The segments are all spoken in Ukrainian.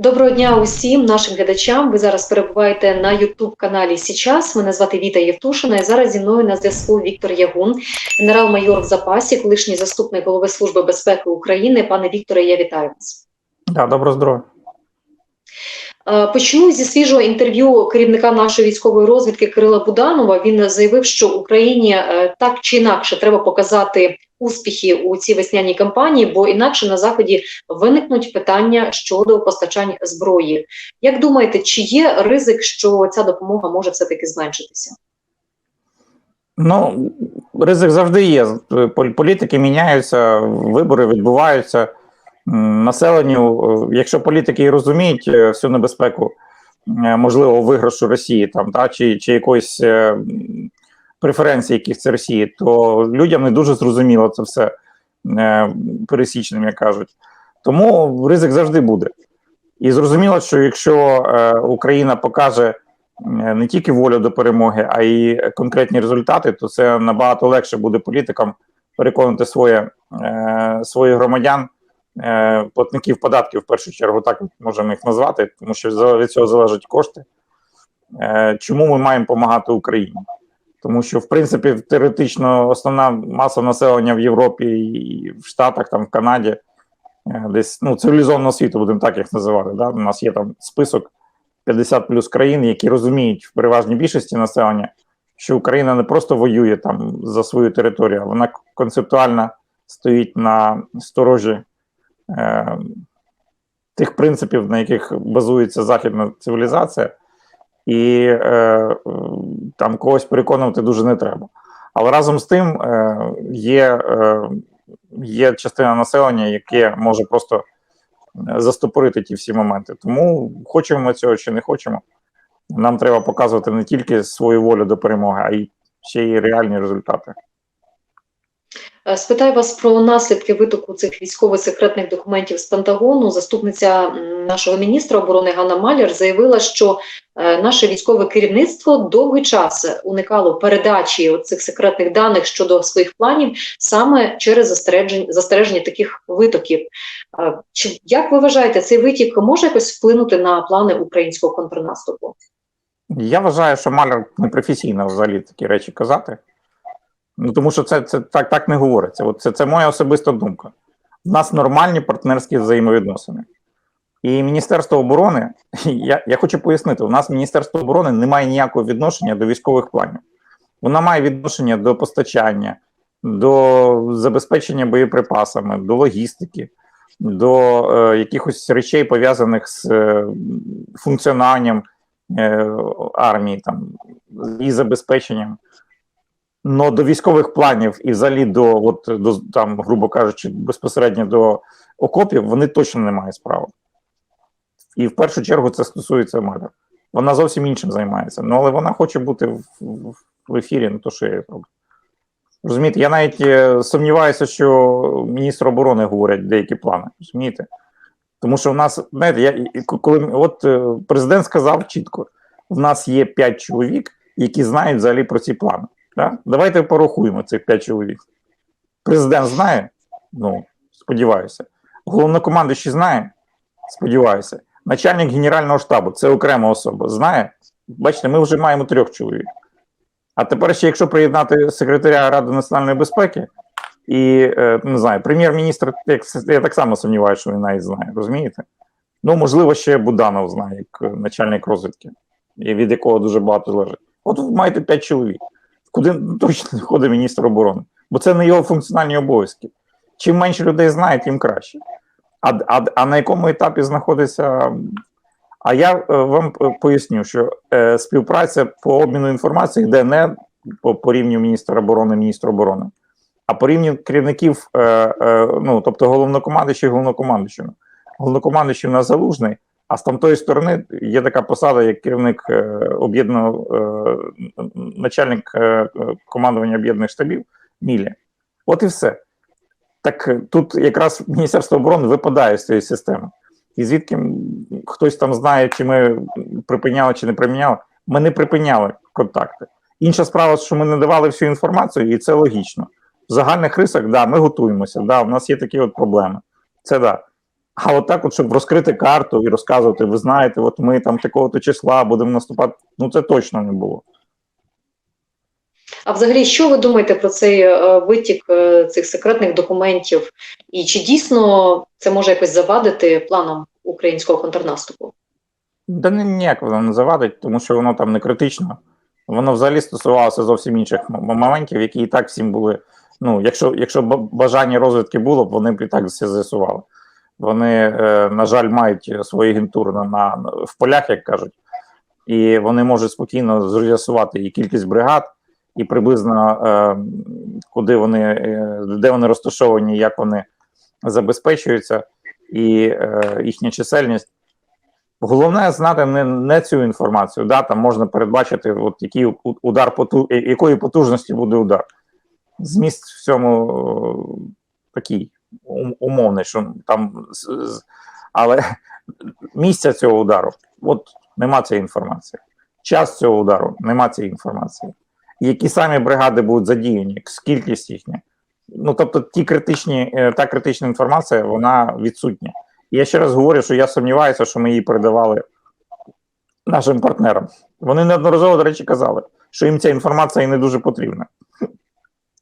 Доброго дня усім нашим глядачам. Ви зараз перебуваєте на Ютуб каналі Січас. Мене звати Віта Євтушина. І зараз зі мною на зв'язку Віктор Ягун, генерал-майор в запасі, колишній заступник голови Служби безпеки України. Пане Вікторе, я вітаю вас. Да, доброго здоров'я. Е, Почну зі свіжого інтерв'ю керівника нашої військової розвідки Кирила Буданова. Він заявив, що Україні е, так чи інакше треба показати успіхи у цій весняній кампанії, бо інакше на заході виникнуть питання щодо постачань зброї. Як думаєте, чи є ризик, що ця допомога може все таки зменшитися? Ну, ризик завжди є. Пол- Політики міняються, вибори відбуваються. Населенню, якщо політики і розуміють е, всю небезпеку е, можливого виграшу Росії там, та, чи, чи якоїсь е, преференції, яких це Росії, то людям не дуже зрозуміло це все пересічним, як кажуть. Тому ризик завжди буде. І зрозуміло, що якщо Україна покаже не тільки волю до перемоги, а й конкретні результати, то це набагато легше буде політикам переконати своє, своїх громадян, платників податків в першу чергу, так можемо їх назвати, тому що від цього залежать кошти. Е, чому ми маємо допомагати Україні? Тому що, в принципі, теоретично основна маса населення в Європі і в Штатах, там в Канаді, е, десь ну, цивілізованого світу, будемо так їх називати. Да? У нас є там список 50 плюс країн, які розуміють в переважній більшості населення, що Україна не просто воює там за свою територію, вона концептуально стоїть на сторожі е, тих принципів, на яких базується західна цивілізація, і е, там когось переконувати дуже не треба. Але разом з тим е, є, е, є частина населення, яке може просто е, застопорити ті всі моменти. Тому хочемо ми цього чи не хочемо. Нам треба показувати не тільки свою волю до перемоги, а й ще й реальні результати. Е, Спитаю вас про наслідки витоку цих військово-секретних документів з Пентагону. Заступниця нашого міністра оборони Ганна Маляр заявила, що е, наше військове керівництво довгий час уникало передачі цих секретних даних щодо своїх планів саме через застережень, застереження таких витоків. Е, Чи як ви вважаєте, цей витік може якось вплинути на плани українського контрнаступу? Я вважаю, що Маляр непрофесійно взагалі такі речі казати. Ну, тому що це, це так, так не говориться. От це, це моя особиста думка. У нас нормальні партнерські взаємовідносини. І Міністерство оборони, я, я хочу пояснити, у нас Міністерство оборони не має ніякого відношення до військових планів. Вона має відношення до постачання, до забезпечення боєприпасами, до логістики, до е, якихось речей, пов'язаних з е, функціонуванням е, армії, там, і забезпеченням. Но до військових планів і взагалі до, от, до там, грубо кажучи, безпосередньо до окопів, вони точно не мають справи. І в першу чергу це стосується Маля. Вона зовсім іншим займається. Ну, але вона хоче бути в, в, в ефірі, ну то що я роблю. Розумієте, я навіть е, сумніваюся, що міністр оборони говорять деякі плани. Розумієте? Тому що в нас, знаєте, я, коли от е, президент сказав чітко: в нас є 5 чоловік, які знають взагалі про ці плани. Да? Давайте порахуємо цих 5 чоловік. Президент знає? Ну, сподіваюся. Головнокомандуючий знає? Сподіваюся. Начальник Генерального штабу це окрема особа. Знає? Бачите, ми вже маємо трьох чоловік. А тепер ще, якщо приєднати секретаря Ради національної безпеки і е, не знаю, прем'єр-міністр, я так само сумніваюся, що він навіть знає, розумієте? Ну, можливо, ще Буданов знає, як е, начальник розвідки, від якого дуже багато залежить. От ви маєте п'ять чоловік. Куди точно не ходить міністр оборони? Бо це не його функціональні обов'язки. Чим менше людей знає, тим краще. А, а, а на якому етапі знаходиться. А я е, вам е, поясню, що е, співпраця по обміну інформацією йде не по, по рівню міністра оборони, міністра оборони, а по рівню керівників, е, е, ну тобто головнокомандуючий головнокомандуючого. Головнокомандуючий у нас залужний, а з тамтої сторони є така посада, як керівник е, об'єднаного е, начальник е, командування об'єднаних штабів Мілі. От і все. Так тут якраз Міністерство оборони випадає з цієї системи. І звідки хтось там знає, чи ми припиняли, чи не припиняли, ми не припиняли контакти. Інша справа, що ми не давали всю інформацію, і це логічно. В загальних рисах, да, ми готуємося, да, у нас є такі от проблеми. Це да. А от так, от, щоб розкрити карту і розказувати, ви знаєте, от ми там такого-то числа будемо наступати. Ну це точно не було. А взагалі, що ви думаєте про цей е, витік е, цих секретних документів? І чи дійсно це може якось завадити планам українського контрнаступу? Да ні- ніяк воно не завадить, тому що воно там не критично. Воно взагалі стосувалося зовсім інших моментів, які і так всім були. Ну, якщо, якщо бажання розвідки було б, вони б і так все з'ясували. Вони, е, на жаль, мають свої агентури на, на, в полях, як кажуть, і вони можуть спокійно з'ясувати і кількість бригад, і приблизно е, куди вони, е, де вони розташовані, як вони забезпечуються, і е, їхня чисельність. Головне знати не, не цю інформацію. Да, там можна передбачити, от який удар поту, якої потужності буде удар. Зміст в цьому такий ум- умовний, що там але місця цього удару, от нема цієї інформації. Час цього удару, нема цієї інформації. Які самі бригади будуть задіяні, кількість їхня. Ну тобто, ті критичні, е, та критична інформація, вона відсутня. Я ще раз говорю, що я сумніваюся, що ми її передавали нашим партнерам. Вони неодноразово, до речі, казали, що їм ця інформація і не дуже потрібна,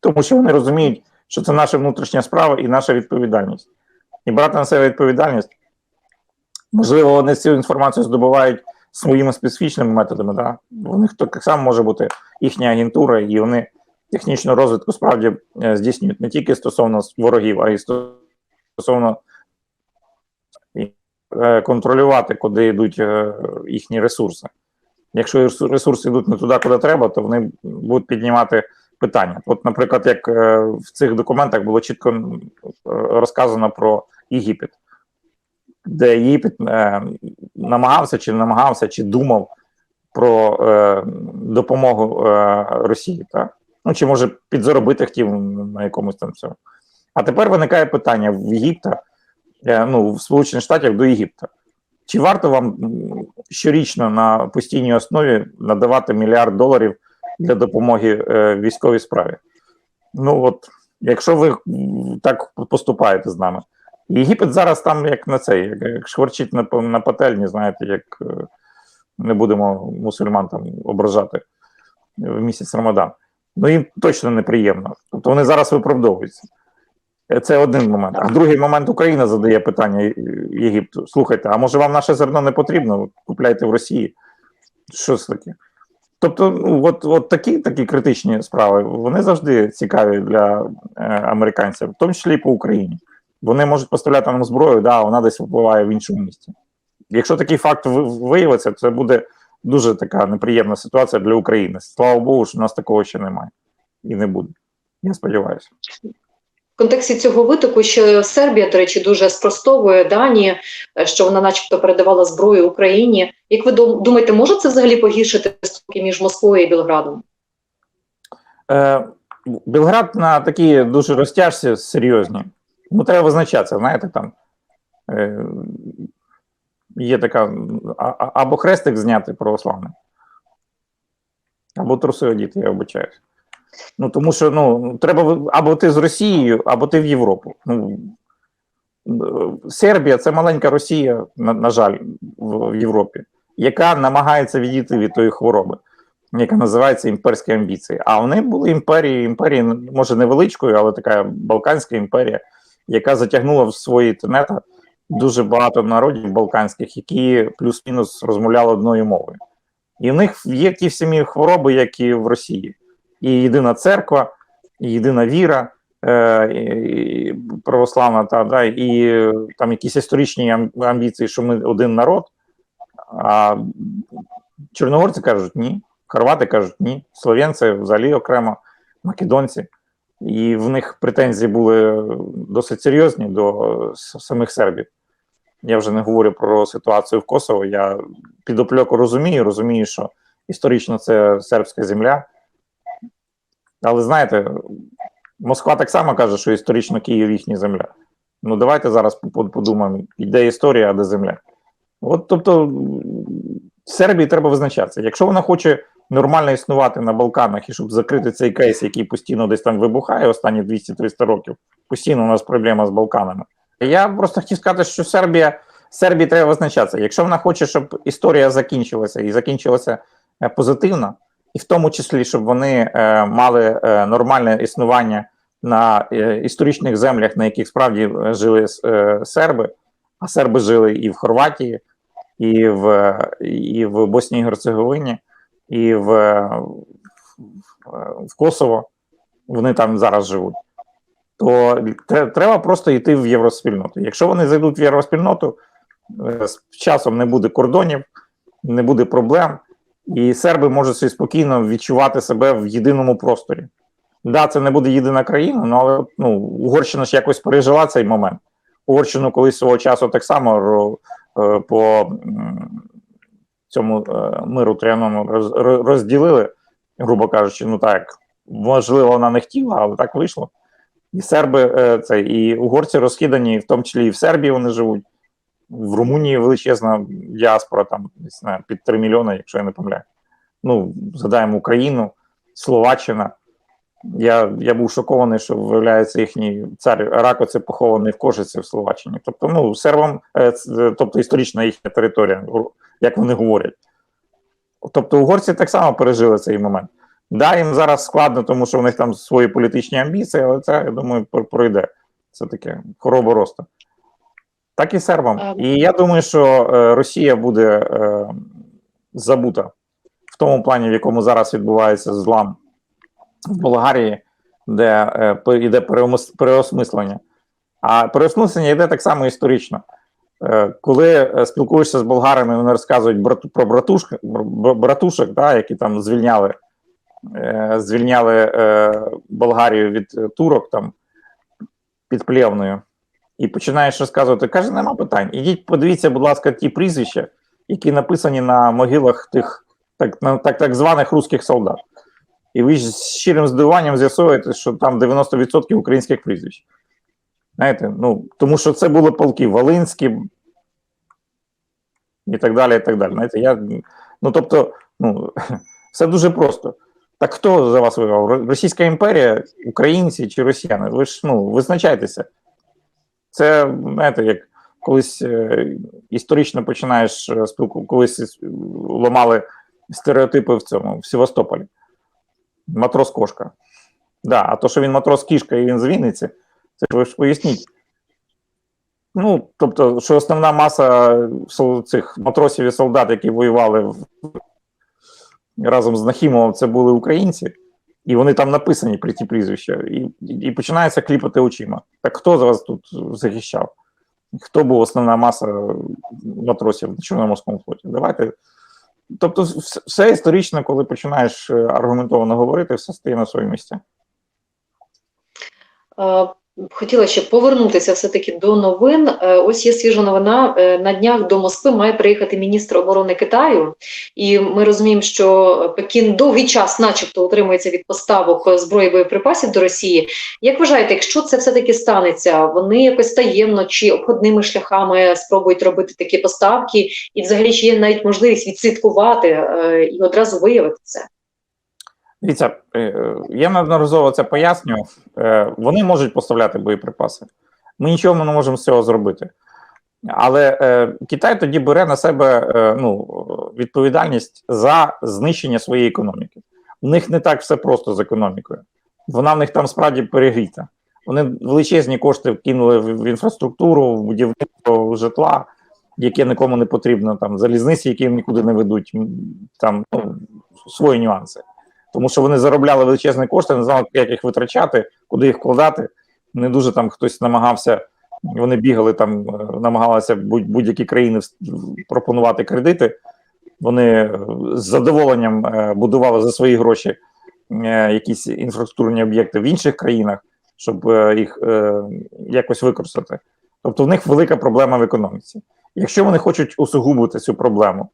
тому що вони розуміють, що це наша внутрішня справа і наша відповідальність. І брати на себе відповідальність, можливо, вони цю інформацію здобувають своїми специфічними методами. Да? У них так само може бути їхня агентура, і вони технічну розвитку справді е, здійснюють не тільки стосовно ворогів, а й стосовно е, контролювати, куди йдуть е, їхні ресурси. Якщо ресурси йдуть не туди, куди треба, то вони будуть піднімати питання. От, наприклад, як е, в цих документах було чітко е, розказано про Єгипет, де Єгипет е, намагався чи намагався, чи думав про допомогу Росії, так? Ну, чи може підзаробити хотів на якомусь там цьому. А тепер виникає питання в Єгипта, ну, в Сполучених Штатах до Єгипта. Чи варто вам щорічно на постійній основі надавати мільярд доларів для допомоги е, військовій справі? Ну от, якщо ви так поступаєте з нами, Єгипет зараз там як на цей, як, як шкварчить на, на пательні, знаєте, як е, не будемо мусульман там ображати в місяць Рамадан. Ну їм точно неприємно. Тобто вони зараз виправдовуються. Е, Це один момент. А другий момент Україна задає питання Єгипту: слухайте, а може вам наше зерно не потрібно? Купляйте в Росії. Що це таке? Тобто, ну, от, от такі, такі критичні справи вони завжди цікаві для е, американців, в тому числі по Україні. Вони можуть поставляти нам зброю, да, вона десь впливає в іншому місті. Якщо такий факт виявиться, це буде дуже така неприємна ситуація для України. Слава Богу, що у нас такого ще немає і не буде. Я сподіваюся. В контексті цього витоку ще Сербія, до речі, дуже спростовує дані, е, що вона, начебто, передавала зброю Україні. Як ви думаєте, може це взагалі погіршити стосунки між Москвою і Білградом? Е, Білград на такі дуже розтяжці серйозні. Ну, треба визначатися, знаєте, там е, є така або хрестик зняти православний, або труси одіти, я обичаюсь. Ну, тому що ну, треба або ти з Росією, або ти в Європу. Ну, Сербія це маленька Росія, на, на жаль, в, в Європі, яка намагається відійти від тої хвороби яка називається імперські амбіції. А вони були імперії, імперії, може, невеличкою, але така Балканська імперія, яка затягнула в свої тенета дуже багато народів балканських, які плюс-мінус розмовляли одною мовою. І в них є ті самі хвороби, як і в Росії. І єдина церква, і єдина віра е, і православна, та, да, і там якісь історичні амбіції, що ми один народ. А чорногорці кажуть ні. Хорвати кажуть ні, слов'янці взагалі окремо, македонці, і в них претензії були досить серйозні до самих сербів. Я вже не говорю про ситуацію в Косово. Я підопльоку розумію, розумію, що історично це сербська земля. Але знаєте, Москва так само каже, що історично Київ їхня земля. Ну давайте зараз подумаємо, де історія, а де земля. От тобто Сербії треба визначатися. Якщо вона хоче нормально існувати на Балканах і щоб закрити цей кейс, який постійно десь там вибухає останні 200-300 років, постійно у нас проблема з Балканами. Я просто хотів сказати, що Сербія Сербії треба визначатися. Якщо вона хоче, щоб історія закінчилася і закінчилася е, позитивно, і в тому числі, щоб вони е, мали е, нормальне існування на е, історичних землях, на яких справді жили серби, а серби жили і в Хорватії, і в, і в Боснії Герцеговині, і в, в Косово. Вони там зараз живуть. То треба просто йти в євроспільноту. Якщо вони зайдуть в євроспільноту, з часом не буде кордонів, не буде проблем, і серби можуть собі спокійно відчувати себе в єдиному просторі. Да, це не буде єдина країна, ну, але ну, Угорщина ж якось пережила цей момент. Угорщину колись свого часу так само е, по цьому е, миру Тріаному роз- розділили, грубо кажучи, ну так, можливо, вона не хотіла, але так вийшло. І серби, е, це, і угорці розкидані, в тому числі і в Сербії вони живуть. В Румунії величезна діаспора, там не знаю, під 3 мільйони, якщо я не помиляю. Ну, згадаємо Україну, Словаччина. Я, я був шокований, що виявляється їхній цар Ракоці похований в Кожиці в Словаччині. Тобто, ну, сербам, е, тобто історична їхня територія, як вони говорять. Тобто, угорці так само пережили цей момент. Да, їм зараз складно, тому що в них там свої політичні амбіції, але це, я думаю, пройде. Це таке хвороба росту. Так і сербам. І я думаю, що е, Росія буде е, забута в тому плані, в якому зараз відбувається злам в Болгарії, де е, йде переосмислення. А переосмислення йде так само історично. Е, коли е, спілкуєшся з болгарами, вони розказують про братушк, братушок, да, які там звільняли, е, звільняли е, Болгарію від е, турок там під Плєвною. І починаєш розказувати, каже, нема питань. Ідіть, подивіться, будь ласка, ті прізвища, які написані на могилах тих так, на- так, так званих русських солдат. І ви з щирим здивуванням з'ясуєте, що там 90% українських прізвищ. Знаєте, ну, тому що це були полки Волинські і так далі. і так далі. Знаєте, я, ну, тобто, ну, все дуже просто. Так хто за вас воював? Російська імперія, українці чи росіяни? Ви ж ну, визначайтеся. Це, знаєте, як колись е, історично починаєш е, спілку, колись е, ламали стереотипи в цьому, в Севастополі. Матрос кошка. Да, а то, що він матрос кішка і він з Вінниці, це ж ви ж поясніть. Ну, тобто, що основна маса цих матросів і солдат, які воювали в, разом з Нахімовим, це були українці, і вони там написані при ті прізвища, і, і, починається кліпати очима. Так хто з вас тут захищав? Хто був основна маса матросів на Чорноморському флоті? Давайте. Тобто, все, історично, коли починаєш е, аргументовано говорити, все стає на свої місця. Хотіла ще повернутися все-таки до новин. Е, Ось є свіжа новина. Е, На днях до Москви має приїхати міністр оборони Китаю, і ми розуміємо, що Пекін довгий час, начебто, утримується від поставок зброї боєприпасів до Росії. Як вважаєте, якщо це все-таки станеться, вони якось таємно чи обходними шляхами спробують робити такі поставки, і взагалі чи є навіть можливість відслідкувати е, і одразу виявити це? Дивіться, е, я неодноразово це пояснював. Е, Вони можуть поставляти боєприпаси. Ми нічого не можемо з цього зробити. Але е, Китай тоді бере на себе ну, відповідальність за знищення своєї економіки. У них не так все просто з економікою. Вона в них там справді перегріта. Вони величезні кошти вкинули в, в інфраструктуру, в будівництво житла, яке нікому не потрібно, там залізниці, які нікуди не ведуть, там ну, свої нюанси тому що вони заробляли величезні кошти, не знали, як їх витрачати, куди їх вкладати. Не дуже там хтось намагався. Вони бігали там, е, намагалися будь- будь-які країни пропонувати кредити. Вони е, з задоволенням е, будували за свої гроші якісь інфраструктурні об'єкти в інших країнах, щоб їх якось використати. Тобто в них велика проблема в економіці. Якщо вони хочуть усугубити цю проблему,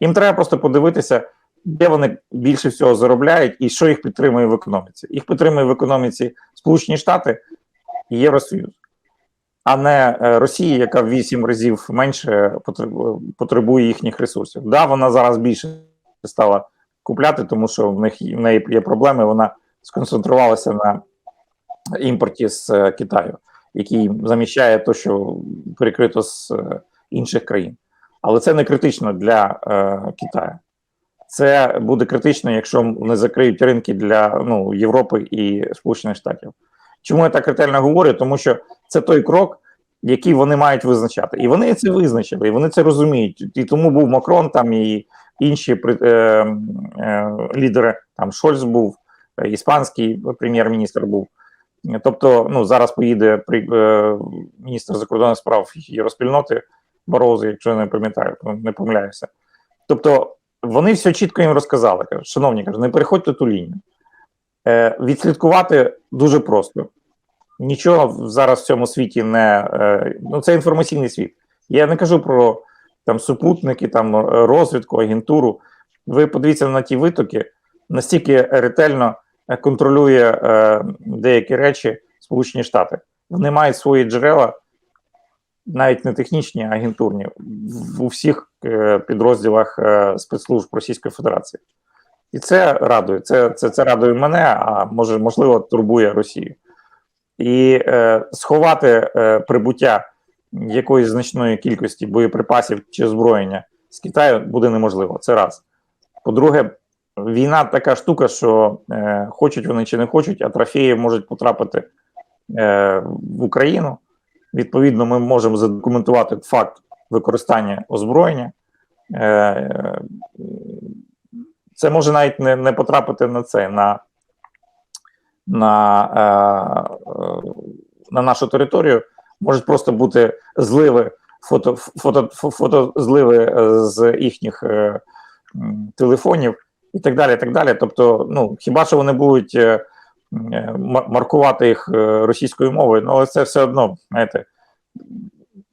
їм треба просто подивитися, де вони більше всього заробляють і що їх підтримує в економіці. Їх підтримує в економіці Сполучені Штати і Євросоюз, а не е, Росія, яка в 8 разів менше потребує їхніх ресурсів. Да, вона зараз більше стала купляти, тому що в них в неї є проблеми. Вона сконцентрувалася на імпорті з е, Китаю. який заміщає те, що перекрито з е, інших країн. Але це не критично для е, Китаю. Це буде критично, якщо не закриють ринки для ну, Європи і Сполучених Штатів. Чому я так ретельно говорю? Тому що це той крок, який вони мають визначати. І вони це визначили, і вони це розуміють. І тому був Макрон там і інші е, е, лідери, там Шольц був, іспанський прем'єр-міністр був. Тобто, ну зараз поїде при, е, міністр закордонних справ Євроспільноти Борозу, якщо я не пам'ятаю, не помиляюся. Тобто, вони все чітко їм розказали. Кажуть, шановні, кажуть, не переходьте ту лінію. Е, відслідкувати дуже просто. Нічого зараз в цьому світі не е, ну це інформаційний світ. Я не кажу про там супутники, там е, розвідку, агентуру. Ви подивіться на ті витоки, настільки ретельно е, контролює е, деякі речі Сполучені Штати. Вони мають свої джерела, навіть не технічні, а агентурні, в у всіх е, підрозділах е, спецслужб Російської Федерації. І це радує. Це, це, це радує мене, а може, можливо, турбує Росію. І е, сховати е, прибуття якоїсь значної кількості боєприпасів чи озброєння з Китаю буде неможливо. Це раз. По-друге, війна така штука, що е, хочуть вони чи не хочуть, а трофеї можуть потрапити е, в Україну. Відповідно, ми можемо задокументувати факт використання озброєння. Е, це може навіть не, не потрапити на це, на, на, е, е, на нашу територію. Можуть просто бути зливи, фото, фото, фото зливи з їхніх телефонів і так далі. і так далі. Тобто, ну, хіба що вони будуть маркувати їх е, російською мовою, ну, але це все одно, знаєте,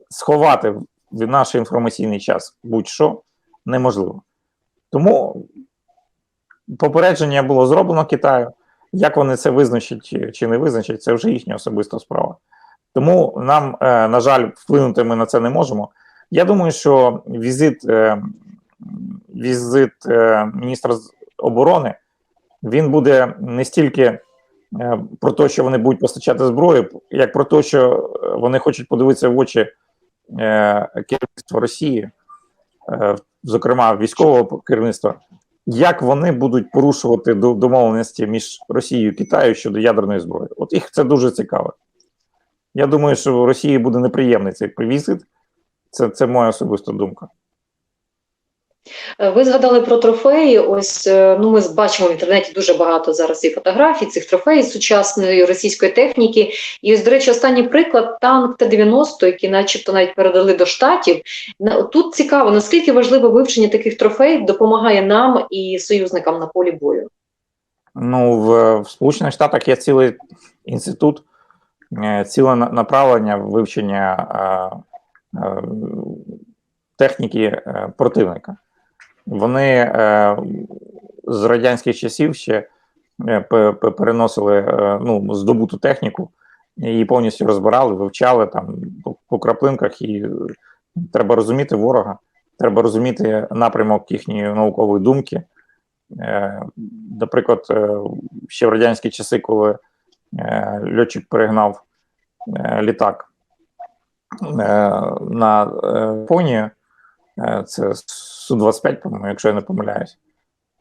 сховати в наш інформаційний час будь-що неможливо. Тому попередження було зроблено Китаю. Як вони це визначать чи- чи не визначать, це вже їхня особиста справа. Тому нам, е, на жаль, вплинути ми на це не можемо. Я думаю, що візит, е, візит е, міністра оборони він буде не стільки е, про те, що вони будуть постачати зброю, як про те, що е, вони хочуть подивитися в очі е, керівництва Росії, е, зокрема військового керівництва, як вони будуть порушувати домовленості між Росією і Китаєю щодо ядерної зброї. От їх це дуже цікаво. Я думаю, що Росії буде неприємний цей візит. Це, це моя особиста думка. Е, Ви згадали про трофеї. Ось е, ну ми бачимо в інтернеті дуже багато зараз і фотографій цих трофеїв сучасної російської техніки. І ось, до речі, останній приклад танк Т-90, який, начебто, навіть передали до штатів. Тут цікаво, наскільки важливе вивчення таких трофеїв допомагає нам і союзникам на полі бою. Ну, в, в Сполучених Штатах є цілий інститут, е, ціле направлення вивчення е, е, техніки противника. Вони е, з радянських часів ще е, пе- пе- переносили е, ну, здобуту техніку, її повністю розбирали, вивчали там по, краплинках, і е, треба розуміти ворога, треба розуміти напрямок їхньої наукової думки. Е, Наприклад, ще в радянські часи, коли е, льотчик перегнав е, літак е, на Японію, це Су-25, по-моєму, якщо я не помиляюсь.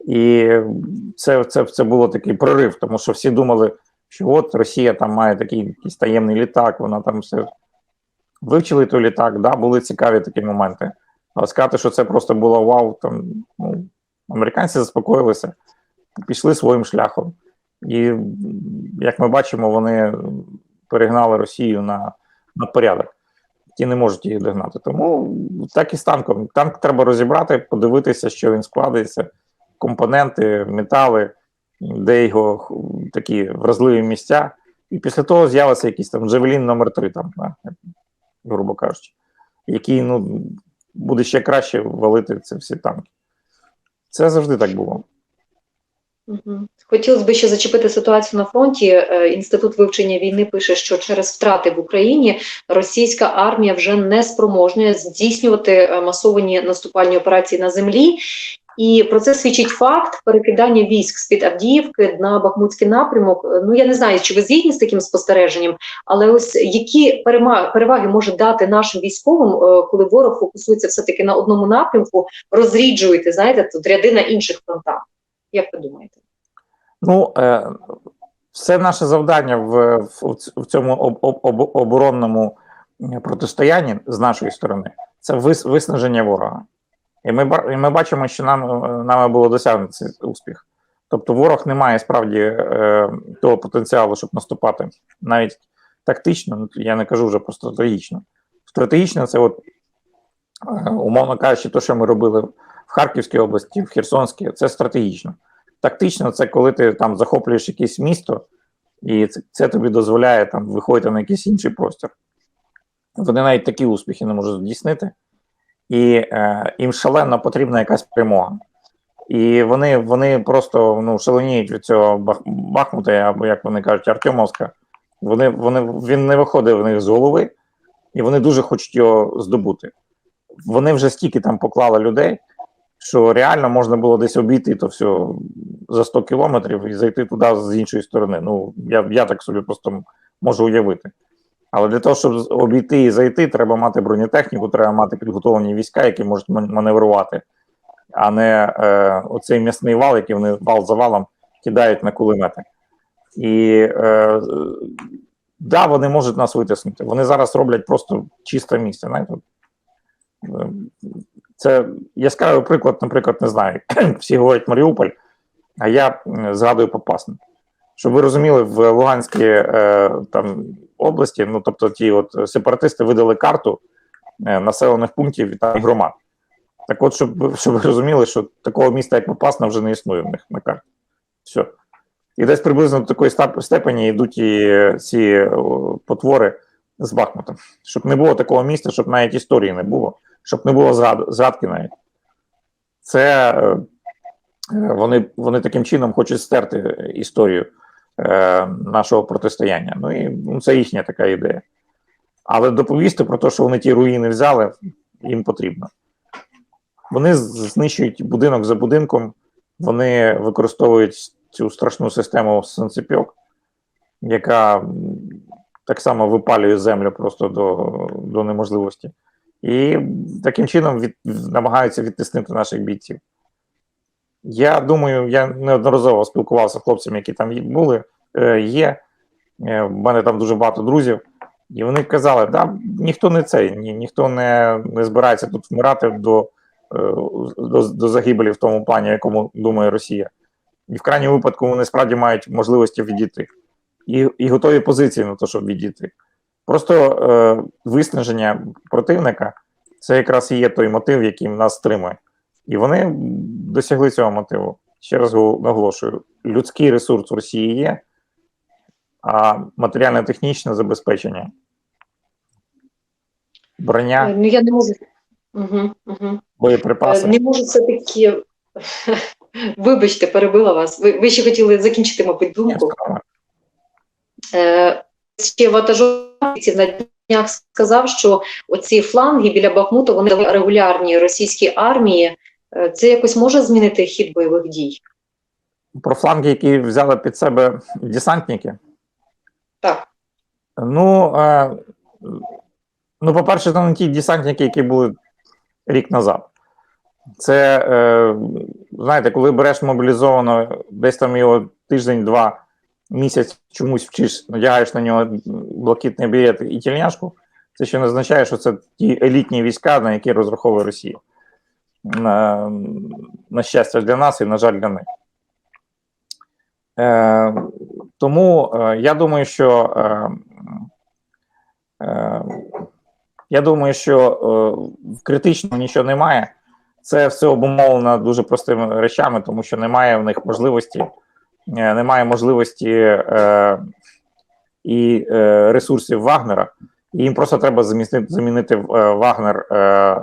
І це, це, це було такий прорив, тому що всі думали, що от Росія там має такий якийсь таємний літак, вона там все вивчили той літак, да, були цікаві такі моменти. Але сказати, що це просто було вау, там ну, американці заспокоїлися, пішли своїм шляхом. І як ми бачимо, вони перегнали Росію на, на порядок. Ті не можуть її догнати. Тому так і з танком. Танк треба розібрати, подивитися, що він складається, компоненти, метали, де його такі вразливі місця. І після того з'явиться якийсь там Джевелін номер 3 там, да, грубо кажучи, який ну, буде ще краще валити ці всі танки. Це завжди так було. Хотілося б ще зачепити ситуацію на фронті. Е, Інститут вивчення війни пише, що через втрати в Україні російська армія вже не спроможна здійснювати е, масовані наступальні операції на землі. І про це свідчить факт перекидання військ з-під Авдіївки на Бахмутський напрямок. Е, Ну я не знаю, чи ви згідні з таким спостереженням, але ось які переваги може дати нашим військовим, коли ворог фокусується все-таки на одному напрямку, розріджуєте, знаєте, тут ряди на інших фронтах. Як ви думаєте? Ну, е, все наше завдання в, в, в цьому об, об, об- оборонному протистоянні з нашої сторони це вис, виснаження ворога. І ми, і ми бачимо, що нам, нами було досягнено цей успіх. Тобто ворог не має справді е, того потенціалу, щоб наступати навіть тактично, ну, я не кажу вже про стратегічно. Стратегічно це, от, е, умовно кажучи, те, що ми робили в Харківській області, в Херсонській, це стратегічно. Тактично, це коли ти там захоплюєш якесь місто, і це, це тобі дозволяє там виходити на якийсь інший простір. Вони навіть такі успіхи не можуть здійснити, і е, їм шалено потрібна якась перемога. І вони, вони просто ну, шаленіють від цього Бах, Бахмута, або як вони кажуть, Артемовська. Вони, вони, він не виходить в них з голови, і вони дуже хочуть його здобути. Вони вже стільки там поклали людей, що реально можна було десь обійти то все за 100 кілометрів і зайти туди з іншої сторони. Ну, я, я так собі просто можу уявити. Але для того, щоб обійти і зайти, треба мати бронетехніку, треба мати підготовлені війська, які можуть маневрувати, а не е, оцей м'ясний вал, який вони вал за валом кидають на кулемети. І е, да, вони можуть нас витиснути. Вони зараз роблять просто чисте місце. Знаєте? Це яскравий приклад, наприклад, не знаю. Всі говорять Маріуполь, а я згадую Попасну. Щоб ви розуміли, в Луганській е, там, області, ну тобто ті от сепаратисти видали карту е, населених пунктів і громад. Так от, щоб, щоб ви розуміли, що такого міста, як Попасна, вже не існує в них на карті. Все. І десь приблизно до такої степені йдуть і е, ці потвори з Бахмутом. Щоб не було такого міста, щоб навіть історії не було, щоб не було згад, згадки навіть. Це е, е, вони, вони таким чином хочуть стерти історію е, нашого протистояння. Ну і ну, це їхня така ідея. Але доповісти про те, що вони ті руїни взяли, їм потрібно. Вони знищують будинок за будинком, вони використовують цю страшну систему санцепьок, яка так само випалює землю просто до, до неможливості. І таким чином від, намагаються відтиснити наших бійців. Я думаю, я неодноразово спілкувався з хлопцями, які там були, е, є. Е, В мене там дуже багато друзів, і вони казали, да, ніхто не цей, ні, ніхто не, не збирається тут вмирати до, е, до, до загибелі в тому плані, якому думає Росія. І в крайньому випадку вони справді мають можливості відійти. І, і готові позиції на те, щоб відійти. Просто е, виснаження противника це якраз і є той мотив, який нас стримує. І вони досягли цього мотиву. Ще раз наголошую: людський ресурс в Росії є, а матеріально-технічне забезпечення, броня, Е, Ну я не можу. Угу, угу. боєприпаси. Не можу все таки. Вибачте, перебила вас. Ви, ви ще хотіли закінчити, мабуть, думку. Е, ще ватажовці на днях сказав, що оці фланги біля Бахмуту вони регулярні російській армії. Е, Це якось може змінити хід бойових дій? Про фланги, які взяли під себе десантники. Так. Ну, е, ну по-перше, це не ті десантники, які були рік назад. Це, е, знаєте, коли береш мобілізовано, десь там його тиждень-два, місяць чомусь вчиш, надягаєш на нього блакитний білет і тільняшку, це ще не означає, що це ті елітні війська, на які розраховує Росія. На, на щастя для нас і, на жаль, для них. Е, тому е, я думаю, що е, е, я думаю, що е, критично нічого немає. Це все обумовлено дуже простими речами, тому що немає в них можливості, немає можливості е, і е, ресурсів Вагнера. І їм просто треба замінити, замінити е, Вагнер е, е,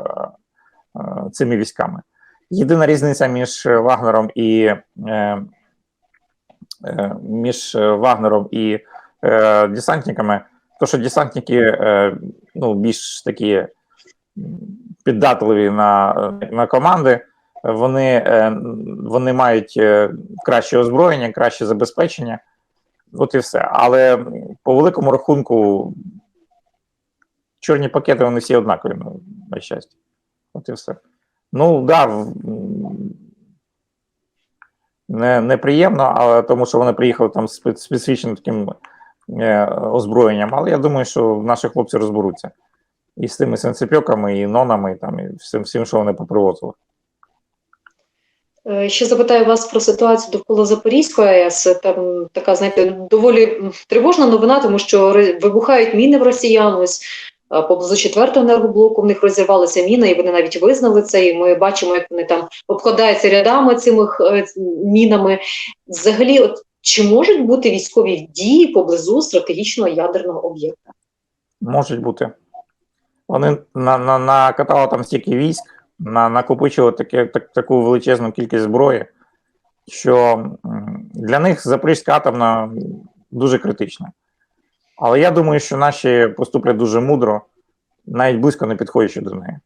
цими військами. Єдина різниця між Вагнером і е, е, між е, Вагнером і е, десантниками, то що десантники е, ну, більш такі піддатливі на, на команди, вони, е, вони мають е, краще озброєння, краще забезпечення. От і все. Але по великому рахунку, чорні пакети вони всі однакові, ну, на щастя. От і все. Ну, да, не, неприємно, але тому що вони приїхали там з специфічним таким е, озброєнням. Але я думаю, що наші хлопці розберуться і з тими сенцепьоками, і нонами, і, там, і всім, всім, що вони попривозили. Е, Ще запитаю вас про ситуацію довкола Запорізької АЕС. Там така, знаєте, доволі тривожна новина, тому що вибухають міни в росіян. Ось поблизу четвертого енергоблоку в них розірвалася міна, і вони навіть визнали це. І ми бачимо, як вони там обкладаються рядами цими е, мінами. Взагалі, от чи можуть бути військові дії поблизу стратегічного ядерного об'єкта? Можуть бути. Вони на, на, накатали там стільки військ, на, накопичили таке, так, таку величезну кількість зброї, що для них Запорізька атомна дуже критична. Але я думаю, що наші поступлять дуже мудро, навіть близько не підходячи до неї.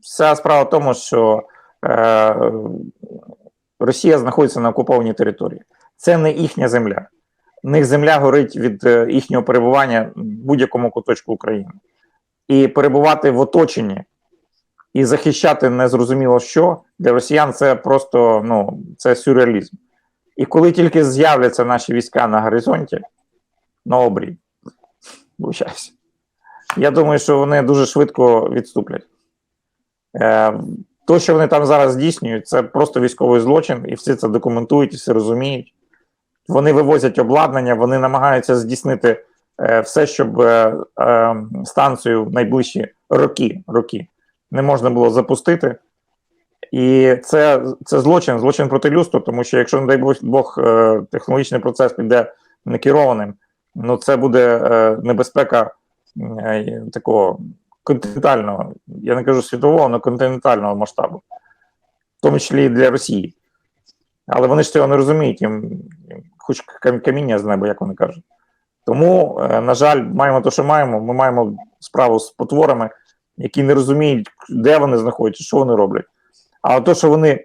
Вся справа в тому, що е, Росія знаходиться на окупованій території. Це не їхня земля. В них земля горить від е, їхнього перебування в будь-якому куточку України. І перебувати в оточенні і захищати незрозуміло що для росіян це просто ну, це сюрреалізм. І коли тільки з'являться наші війська на горизонті, на обрій, вибачаюся, я думаю, що вони дуже швидко відступлять. Е, то, що вони там зараз здійснюють, це просто військовий злочин, і всі це документують, і всі розуміють. Вони вивозять обладнання, вони намагаються здійснити е, все, щоб е, е, станцію в найближчі роки, роки не можна було запустити. І це, це злочин, злочин проти людства, тому що якщо, не дай Бог, е, технологічний процес піде некерованим, ну це буде е, небезпека е, такого континентального, я не кажу світового, але континентального масштабу, в тому числі і для Росії. Але вони ж цього не розуміють, їм, хоч каміння з неба, як вони кажуть. Тому, на жаль, маємо те, що маємо. Ми маємо справу з потворами, які не розуміють, де вони знаходяться, що вони роблять. А то, що вони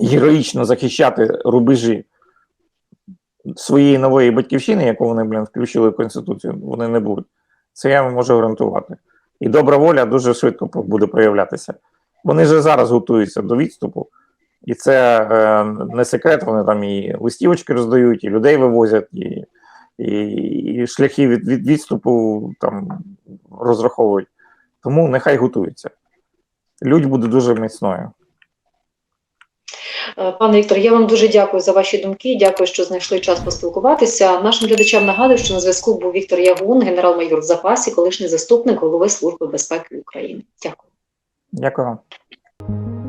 героїчно захищати рубежі своєї нової батьківщини, яку вони, блін, включили в Конституцію, вони не будуть. Це я вам можу гарантувати. І добра воля дуже швидко буде проявлятися. Вони вже зараз готуються до відступу, і це е, не секрет. Вони там і листівочки роздають, і людей вивозять, і, і, і шляхи від, від відступу там розраховують. Тому нехай готуються. Людь буде дуже міцною. Е, Пане Віктор, я вам дуже дякую за ваші думки. Дякую, що знайшли час поспілкуватися. Нашим глядачам нагадую, що на зв'язку був Віктор Ягун, генерал-майор в запасі, колишній заступник голови Служби безпеки України. Дякую. Дякую вам.